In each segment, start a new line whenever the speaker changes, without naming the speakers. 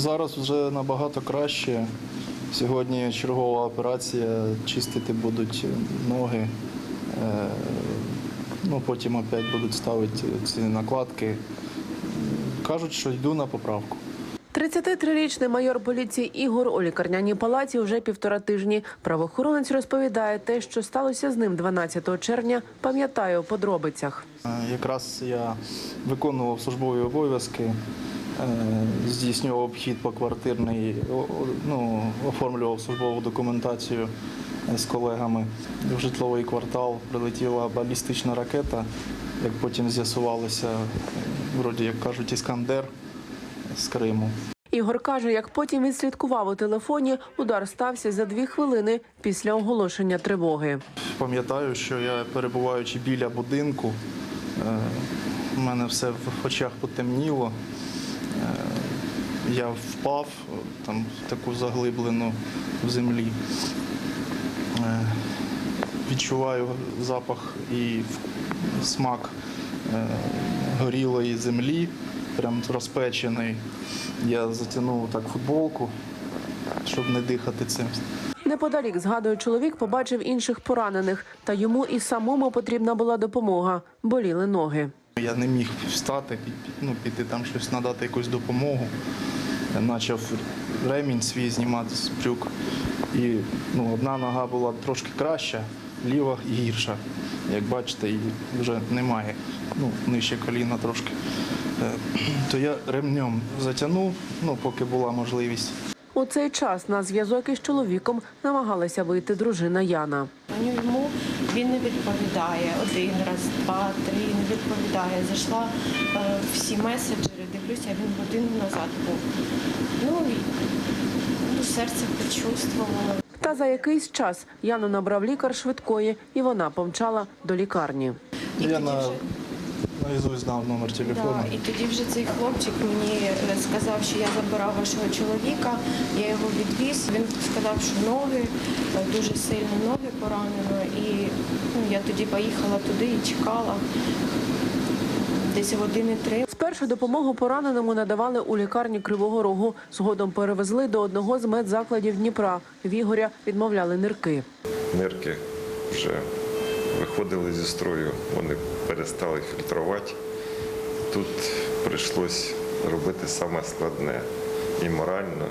Зараз вже набагато краще. Сьогодні чергова операція, чистити будуть ноги. Е, Ну, потім опять будуть ставити ці накладки. Кажуть, що йду на поправку.
33-річний майор поліції Ігор у лікарняній палаті вже півтора тижні. Правоохоронець розповідає те, що сталося з ним 12 червня, пам'ятає у подробицях.
Е, Якраз я виконував службові обов'язки, здійснював обхід по квартирний, о- о- ну, оформлював службову документацію е, з колегами. В житловий квартал прилетіла балістична ракета, як потім з'ясувалося, е, вроді як кажуть, іскандер з Криму.
Ігор каже, як потім відслідкував у телефоні, удар стався за дві хвилини після оголошення тривоги.
Пам'ятаю, що я перебуваючи біля будинку, е, у мене все в очах потемніло. Я впав там таку заглиблену в землі. Е, Відчуваю запах і смак е, горілої землі, прям розпечений. Я затягнув так футболку, щоб не дихати цим.
Неподалік, згадує чоловік, побачив інших поранених, та йому і самому потрібна була допомога. Боліли ноги.
Я не міг встати, ну, піти там щось надати якусь допомогу. Я почав ремінь свій знімати з брюк. І ну, одна нога була трошки краща, ліва гірша. Як бачите, її вже немає. Ну, нижче коліна трошки. Е, То я ремнем затягнув, ну, поки була можливість.
У цей час на зв'язок із чоловіком намагалася вийти дружина Яна.
Йому, він не відповідає. Один раз, два, три, не відповідає. Зайшла е, всі меседжери, дивлюся, він годину назад був. Ну і ну, серце почувствувало.
Та за якийсь час Яну набрав лікар швидкої, і вона помчала до лікарні.
І
я
тоді вже-
наїзусь знав номер телефону.
Да, і тоді вже цей хлопчик мені е, сказав, що я забирав вашого чоловіка, я його відвіз. Він сказав, що ноги, е, дуже сильно ноги поранено. І ну, я тоді поїхала туди і чекала десь години три.
Спершу допомогу пораненому надавали у лікарні Кривого Рогу. Згодом перевезли до одного з медзакладів Дніпра. В Ігоря відмовляли нирки.
нирки вже виходили зі строю, вони перестали фільтрувати. Тут прийшлось робити саме складне і морально,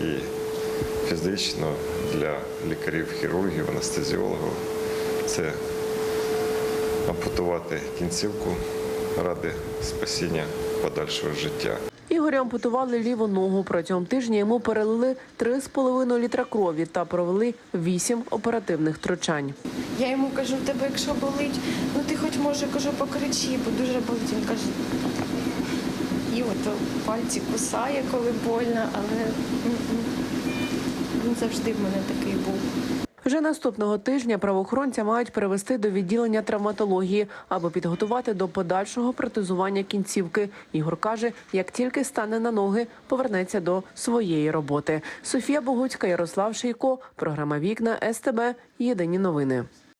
і фізично для лікарів-хірургів, анестезіологів. Це ампутувати кінцівку ради спасіння подальшого життя.
Ігоря ампутували ліву ногу. Протягом тижня йому перелили 3,5 літра крові та провели 8 оперативних втручань.
Я йому кажу, тебе якщо болить, ну ти хоч може кажу, покричи, бо дуже болить. Він каже, і от пальці кусає, коли больно, але він завжди в мене такий був.
Вже наступного тижня правоохоронця мають перевести до відділення травматології, аби підготувати до подальшого протезування кінцівки. Ігор каже, як тільки стане на ноги, повернеться до своєї роботи. Софія Богуцька, Ярослав Шийко, програма Вікна СТБ. Єдині новини.